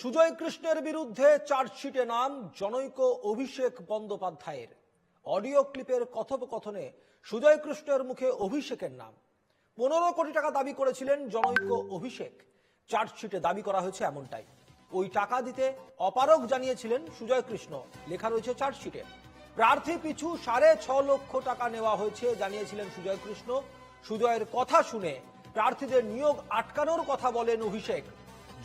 সুজয় কৃষ্ণের বিরুদ্ধে চার্জশিটে নাম জনৈক অভিষেক বন্দ্যোপাধ্যায়ের। অডিও ক্লিপের কথোপকথনে সুজয় কৃষ্ণের মুখে অভিষেকের নাম। পনেরো কোটি টাকা দাবি করেছিলেন জনৈক অভিষেক। চার্জশিটে দাবি করা হয়েছে এমনটাই। ওই টাকা দিতে অপারগ জানিয়েছিলেন সুজয় কৃষ্ণ। লেখা রয়েছে চার্জশিটে। প্রার্থী পিছু সাড়ে ছ লক্ষ টাকা নেওয়া হয়েছে জানিয়েছিলেন সুজয় কৃষ্ণ। সুজয়ের কথা শুনে প্রার্থীদের নিয়োগ আটকানোর কথা বলেন অভিষেক।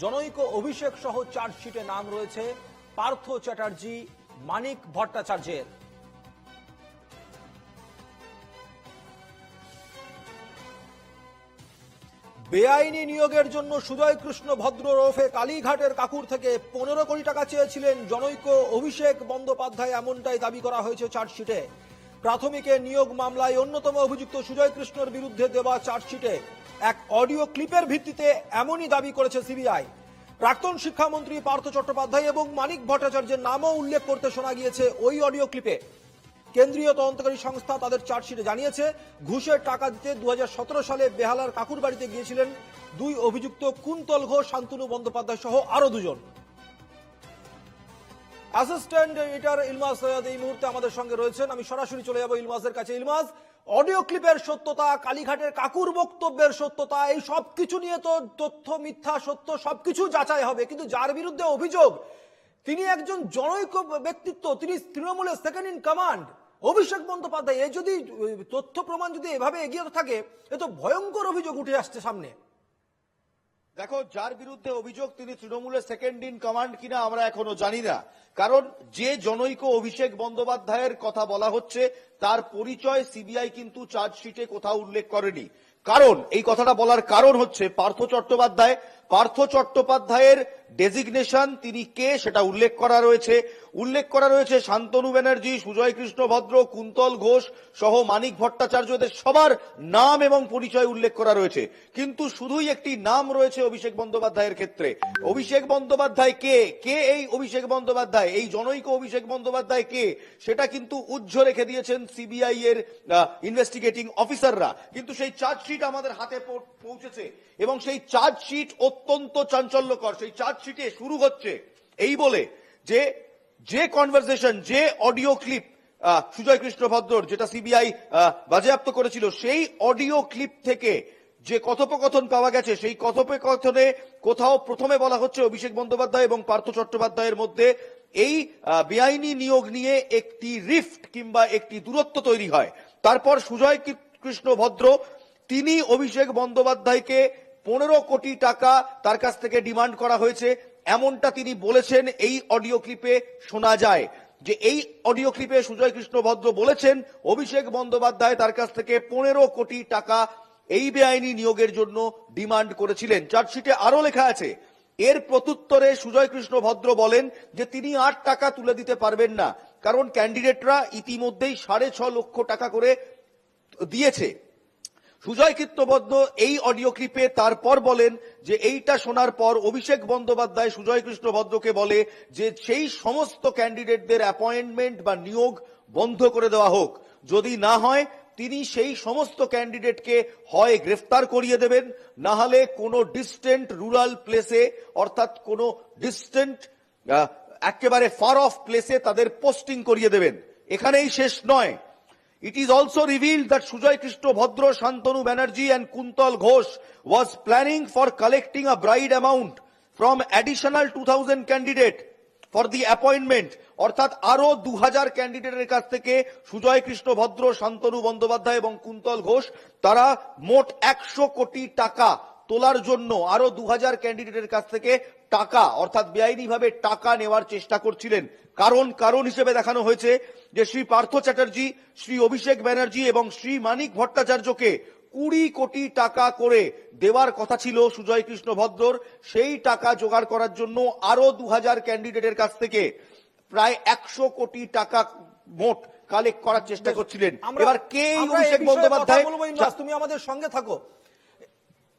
জনৈক অভিষেক সহ চার্জশিটে নাম রয়েছে পার্থ চ্যাটার্জি, মানিক ভট্টাচার্যের। বেআইনি নিয়োগের জন্য সুজয় কৃষ্ণ ভদ্র ওরফে কালীঘাটের কাকুর থেকে পনেরো কোটি টাকা চেয়েছিলেন জনৈক অভিষেক বন্দ্যোপাধ্যায়, এমনটাই দাবি করা হয়েছে চার্জশিটে। প্রাথমিকে নিয়োগ মামলায় অন্যতম অভিযুক্ত সুজয় কৃষ্ণর বিরুদ্ধে দেওয়া চার্জশিটে এক অডিও ক্লিপের ভিত্তিতে এমনই দাবি করেছে সিবিআই। প্রাক্তন শিক্ষামন্ত্রী পার্থ চট্টোপাধ্যায় এবং মানিক ভট্টাচার্যের নামও উল্লেখ করতে শোনা গিয়েছে ওই অডিও ক্লিপে। কেন্দ্রীয় তদন্তকারী সংস্থা তাদের চার্জশিটে জানিয়েছে, ঘুষের টাকা দিতে দু হাজার সতেরো সালে বেহালার কাকুর বাড়িতে গিয়েছিলেন দুই অভিযুক্ত কুন্তল ঘোষ, শান্তনু বন্দ্যোপাধ্যায় সহ আরও দুজন। অ্যাসিস্ট্যান্ট এডিটর ইলমাস সৈয়দ এই মুহূর্তে আমাদের সঙ্গে রয়েছেন। আমি সরাসরি চলে যাব ইলমাসের কাছে। ইলমাস অডিও ক্লিপের সত্যতা, কালীঘাটের কাকুর বক্তব্যের সত্যতা, এই সব কিছু নিয়ে তো তথ্য, মিথ্যা, সত্য সবকিছু যাচাই হবে। কিন্তু যার বিরুদ্ধে অভিযোগ, তিনি একজন জনৈক ব্যক্তিত্ব, তিনি তৃণমূলের second in command Abhishek Bandyopadhyay, এ যদি তথ্য প্রমাণ যদি এভাবে এগিয়ে থাকে, এ তো ভয়ঙ্কর অভিযোগ উঠে আসছে সামনে। দেখো, যার বিরুদ্ধে অভিযোগ তিনি তৃণমূলের সেকেন্ড ইন কমান্ড কিনা আমরা এখনও জানি না। কারণ যে জনৈক অভিষেক বন্দ্যোপাধ্যায়ের কথা বলা হচ্ছে, তার পরিচয় সিবিআই কিন্তু চার্জশিটে কোথাও উল্লেখ করেনি। কারণ, এই কথাটা বলার কারণ হচ্ছে পার্থ চট্টোপাধ্যায় পার্থ চট্টোপাধ্যায়ের ডেজিগনেশন তিনি কে সেটা উল্লেখ করা রয়েছে। উল্লেখ করা রয়েছে শান্তনু ব্যানার্জি সুজয় কৃষ্ণ ভদ্র, কুন্তল ঘোষ সহ মানিক ভট্টাচার্যদের সবার নাম এবং পরিচয় উল্লেখ করা রয়েছে। কিন্তু শুধুই একটি নাম রয়েছে অভিষেক বন্দ্যোপাধ্যায়ের ক্ষেত্রে। অভিষেক বন্দ্যোপাধ্যায় কে? কে এই অভিষেক বন্দ্যোপাধ্যায়? এই জনৈক অভিষেক বন্দ্যোপাধ্যায় কে? সেটা কিন্তু উজ্জ্ব রেখে দিয়েছেন সিবিআই এর ইনভেস্টিগেটিং অফিসাররা কিন্তু সেই চার্জশিট আমাদের হাতে পৌঁছেছে এবং সেই চার্জশিট অত্যন্ত চাঞ্চল্যকর। সেই চার্জশিটে শুরু হচ্ছে এই বলে যে যে কনভারসেশন যে অডিও ক্লিপ সুজয় কৃষ্ণ ভদ্রর যেটা সিবিআই বাজেয়াপ্ত করেছিল, সেই অডিও ক্লিপ থেকে যে কথোপকথন পাওয়া গেছে, সেই কথোপকথনে কোথাও প্রথমে বলা হচ্ছে অভিষেক বন্দ্যোপাধ্যায় এবং পার্থ চট্টোপাধ্যায়ের মধ্যে এই বেআইনি নিয়োগ নিয়ে একটি রিফট কিংবা একটি দূরত্ব তৈরি হয়। তারপর সুজয় কৃষ্ণ ভদ্র তিনি অভিষেক বন্দ্যোপাধ্যায়কে পনেরো কোটি টাকা তার কাছ থেকে ডিমান্ড করা হয়েছে। এমনটা তিনি বলেছেন, এই অডিও ক্লিপে শোনা যায় যে এই অডিও ক্লিপে সুজয় কৃষ্ণ ভদ্র বলেছেন, অভিষেক বন্দ্যোপাধ্যায় তার কাছ থেকে পনেরো কোটি টাকা এই বেআইনি নিয়োগের জন্য ডিমান্ড করেছিলেন। চার্জশিটে আরও লেখা আছে, এর প্রত্যুত্তরে সুজয় কৃষ্ণ ভদ্র বলেন যে তিনি আট টাকা তুলে দিতে পারবেন না, কারণ ক্যান্ডিডেটরা ইতিমধ্যেই সাড়ে ছ লক্ষ টাকা করে দিয়েছে। সুজয় কীর্তবদ্ধ এই অডিও ক্লিপে তারপর বলেন যে এইটা শোনার পর অভিষেক বন্দ্যোপাধ্যায় সুজয় কৃষ্ণ ভদ্রকে বলে যে সেই সমস্ত ক্যান্ডিডেটদের অ্যাপয়েন্টমেন্ট বা নিয়োগ বন্ধ করে দেওয়া হোক। যদি না হয়, তিনি সেই সমস্ত ক্যান্ডিডেটকে হয় গ্রেফতার করিয়ে দেবেন। না হলে কোনো ডিস্টেন্ট রুরাল প্লেসে অর্থাৎ কোনো ডিস্টেন্ট একেবারে ফার অফ প্লেসে তাদের পোস্টিং করিয়ে দেবেন। এখানেই শেষ নয়। It is also reveal that Sujay Krishna Bhadra Shantanu Banerjee and Kuntal Ghosh was planning for collecting a bribe amount from additional two thousand candidate for the appointment অর্থাৎ আরও দু হাজার ক্যান্ডিডেটের কাছ থেকে সুজয় কৃষ্ণ ভদ্র শান্তনু বন্দ্যোপাধ্যায় এবং কুন্তল ঘোষ তারা মোট একশো কোটি টাকা তোলার জন্য আরও দু হাজার ক্যান্ডিডেটের কাছ থেকে টাকা অর্থাৎ বেআইনি ভাবে টাকা নেওয়ার চেষ্টা করছিলেন। কারণ কারণ হিসেবে দেখানো হয়েছে যে শ্রী পার্থ চ্যাটার্জি শ্রী অভিষেক ব্যানার্জি এবং শ্রী মানিক ভট্টাচার্যকে কুড়ি কোটি টাকা করে দেওয়ার কথা ছিল সুজয় কৃষ্ণ ভদ্রর। সেই টাকা জোগাড় করার জন্য আরও দু হাজার ক্যান্ডিডেটের কাছ থেকে প্রায় একশো কোটি টাকা মোট কালেক্ট করার চেষ্টা করছিলেন। এবার কে অভিষেক বন্দ্যোপাধ্যায় তুমি আমাদের সঙ্গে থাকো।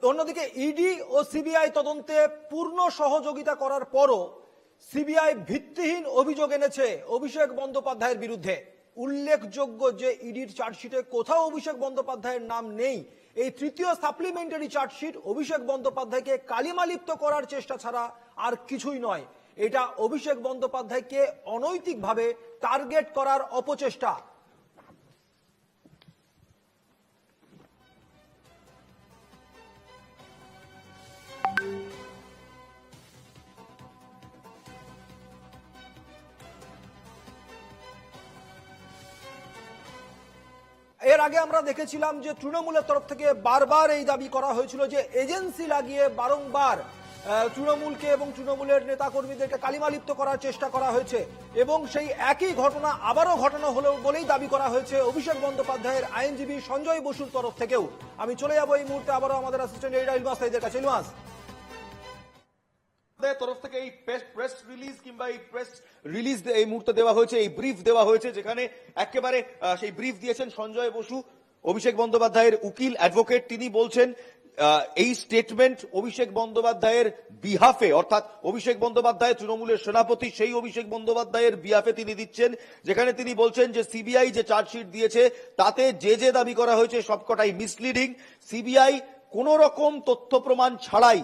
অন্যদিকে ইডি ও সিবিআই তদন্তে পূর্ণ সহযোগিতা করার পরও সিবিআই ভিত্তিহীন অভিযোগ এনেছে অভিষেক বন্দ্যোপাধ্যায়ের বিরুদ্ধে। উল্লেখযোগ্য যে ইডির চার্জশিটে কোথাও অভিষেক বন্দ্যোপাধ্যায়ের নাম নেই। এই তৃতীয় সাপ্লিমেন্টারি চার্জশিট অভিষেক বন্দ্যোপাধ্যায়কে কালিমালিপ্ত করার চেষ্টা ছাড়া আর কিছুই নয়। এটা অভিষেক বন্দ্যোপাধ্যায়কে অনৈতিকভাবে টার্গেট করার অপচেষ্টা। এর আগে আমরা দেখেছিলাম যে তৃণমূলের তরফ থেকে বারবার এই দাবি করা হয়েছিল যে এজেন্সি লাগিয়ে বারংবার তৃণমূলকে এবং তৃণমূলের নেতাকর্মীদেরকে কালিমালিপ্ত করার চেষ্টা করা হয়েছে এবং সেই একই ঘটনা আবারও ঘটনা হলো বলেই দাবি করা হয়েছে অভিষেক বন্দ্যোপাধ্যায়ের আইনজীবী সঞ্জয় বসুর তরফ থেকেও। আমি চলে যাব এই মুহূর্তে আবারও আমাদের অ্যাসিস্ট্যান্ট ইলমাস তাইদের কাছে। ইলমাস। আপনাদের তরফ থেকে এই প্রেস রিলিজ কিংবা এই প্রেস রিলিজ এই মুহূর্তে দেওয়া হয়েছে, এই ব্রিফ দেওয়া হয়েছে, যেখানে একেবারে সেই ব্রিফ দিয়েছেন সঞ্জয় বসু, অভিষেক বন্দ্যোপাধ্যায়ের উকিল অ্যাডভোকেট তিনি বলছেন এই স্টেটমেন্ট অভিষেক বন্দ্যোপাধ্যায়ের বিহাফে অর্থাৎ অভিষেক বন্দ্যোপাধ্যায় তৃণমূলের সেনাপতি, সেই অভিষেক বন্দ্যোপাধ্যায়ের বিহাফে তিনি দিচ্ছেন, যেখানে তিনি বলছেন যে সিবিআই যে চার্জশিট দিয়েছে, তাতে যে যে দাবি করা হয়েছে সবকটাই মিসলিডিং সিবিআই কোন রকম তথ্য প্রমাণ ছাড়াই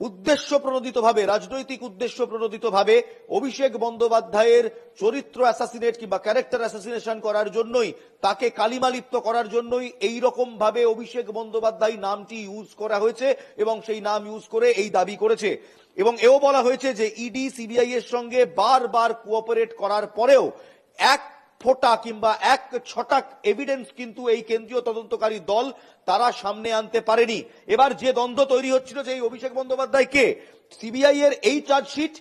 উদ্দেশ্য প্রণোদিতভাবে রাজনৈতিক উদ্দেশ্য প্রণোদিতভাবে অভিষেক বন্দ্যোপাধ্যায়ের চরিত্র অ্যাসাসিনেট কিংবা ক্যারেক্টার অ্যাসাসিনেশন করার জন্যই, তাকে কালিমালিপ্ত করার জন্যই এই রকম ভাবে অভিষেক বন্দ্যোপাধ্যায় নামটি ইউজ করা হয়েছে এবং সেই নাম ইউজ করে এই দাবি করেছে। এবং এও বলা হয়েছে যে ইডি সিবিআই এর সঙ্গে বারবার কোঅপারেট করার পরেও এক ফোটা কিংবা এক ছটাক এভিডেন্স কিন্তু এই কেন্দ্রীয় তদন্তকারী দল তারা সামনে আনতে পারেনি। এবার যে দ্বন্দ্ব তৈরি হচ্ছিল যে এই অভিষেক বন্দ্যোপাধ্যায় কে? সিবিআই এর এই চার্জশিট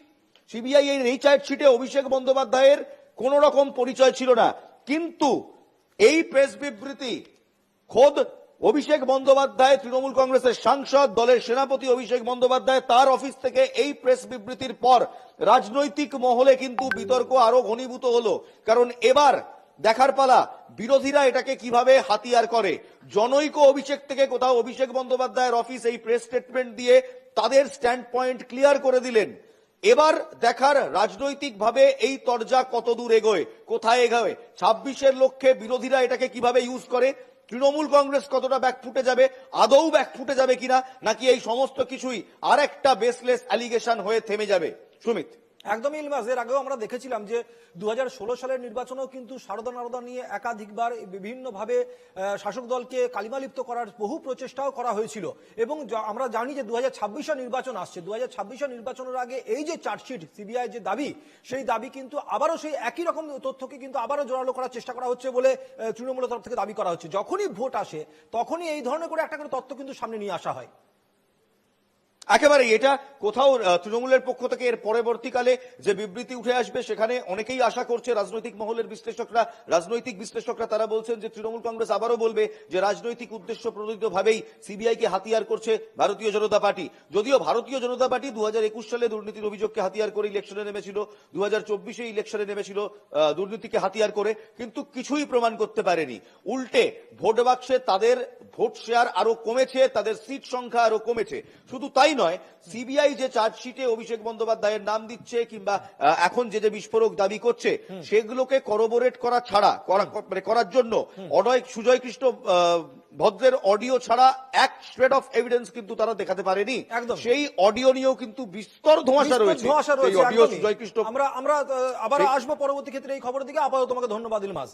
সিবিআই এর এই চার্জশিটে অভিষেক বন্দ্যোপাধ্যায়ের কোন রকম পরিচয় ছিল না। কিন্তু এই প্রেস বিবৃতি, খোদ অভিষেক বন্দ্যোপাধ্যায় তৃণমূল কংগ্রেসের সাংসদ, দলের সেনাপতি অভিষেক বন্দ্যোপাধ্যায় তার অফিস থেকে এই প্রেস বিবৃতির পর রাজনৈতিক মহলে কিন্তু বিতর্ক আরও ঘনীভূত হলো। কারণ এবার দেখার পালা, বিরোধীরা এটাকে কীভাবে হাতিয়ার করে? জনৈক অভিষেক থেকে কোথাও অভিষেক বন্দ্যোপাধ্যায়ের অফিস এই প্রেস স্টেটমেন্ট দিয়ে তাদের স্ট্যান্ড পয়েন্ট ক্লিয়ার করে দিলেন। এবার দেখার রাজনৈতিকভাবে এই তরজা কত দূর এগোয়, কোথায় এগোয়? ছাব্বিশের লক্ষ্যে বিরোধীরা এটাকে কীভাবে ইউজ করে? তৃণমূল কংগ্রেস কতটা ব্যাক ফুটে যাবে, আদৌ ব্যাক ফুটে যাবে কিনা, নাকি এই সমস্ত কিছুই আর একটা বেসলেস অ্যালিগেশন হয়ে থেমে যাবে? সুমিত। একদমই ইলমাস এর আগেও আমরা দেখেছিলাম যে দু হাজার ষোলো সালের নির্বাচনেও কিন্তু সারদা নারদা নিয়ে একাধিকবার বিভিন্নভাবে শাসক দলকে কালিমালিপ্ত করার বহু প্রচেষ্টাও করা হয়েছিল। এবং আমরা জানি যে দু হাজার নির্বাচন আসছে। দু হাজার নির্বাচনের আগে এই যে চার্জশিট, সিবিআই যে দাবি, সেই দাবি কিন্তু আবারও সেই একই রকম তথ্যকে কিন্তু আবারও জোরালো করার চেষ্টা করা হচ্ছে বলে তৃণমূলের তরফ থেকে দাবি করা হচ্ছে। যখনই ভোট আসে, তখনই এই ধরনের করে একটা করে তথ্য কিন্তু সামনে নিয়ে আসা হয়। একেবারে এটা কোথাও তৃণমূলের পক্ষ থেকে এর পরবর্তীকালে যে বিবৃতি উঠে আসবে সেখানে অনেকেই আশা করছে রাজনৈতিক মহলের বিশ্লেষকরা, রাজনৈতিক বিশ্লেষকরা তারা বলছেন যে তৃণমূল কংগ্রেস আবারও বলবে যে রাজনৈতিক উদ্দেশ্য প্রণোদিত ভাবেই সিবিআই কে হাতিয়ার করছে ভারতীয় জনতা পার্টি। যদিও ভারতীয় জনতা পার্টি দু হাজার একুশ সালে দুর্নীতির অভিযোগকে হাতিয়ার করে ইলেকশনে নেমেছিল দু হাজার চব্বিশে ইলেকশনে নেমেছিল দুর্নীতিকে হাতিয়ার করে, কিন্তু কিছুই প্রমাণ করতে পারেনি। উল্টে ভোট বাক্সে তাদের ভোট শেয়ার আরও কমেছে, তাদের সিট সংখ্যা আরও কমেছে। শুধু তাই নয় সিবিআই যে চার্জশিটে অভিষেক বন্দ্যোপাধ্যায়ের নাম দিচ্ছে কিংবা এখন যে যে বিস্ফোরক দাবি করছে সেগুলোকে করবোরেট করা ছাড়া মানে করার জন্য অডয় সুজয় কৃষ্ণ ভদ্রের অডিও ছাড়া এক শ্রেড অফ এভিডেন্স কিন্তু তারা দেখাতে পারেনি। একদম। সেই অডিও নিয়েও কিন্তু বিস্তর ধোঁয়াশা রয়েছে। ধোঁয়াশা রয়েছে আমরা আমরা আবার আসব পরবর্তী ক্ষেত্রে এই খবরের দিকে। আপাতত তোমাকে ধন্যবাদ ইলমাস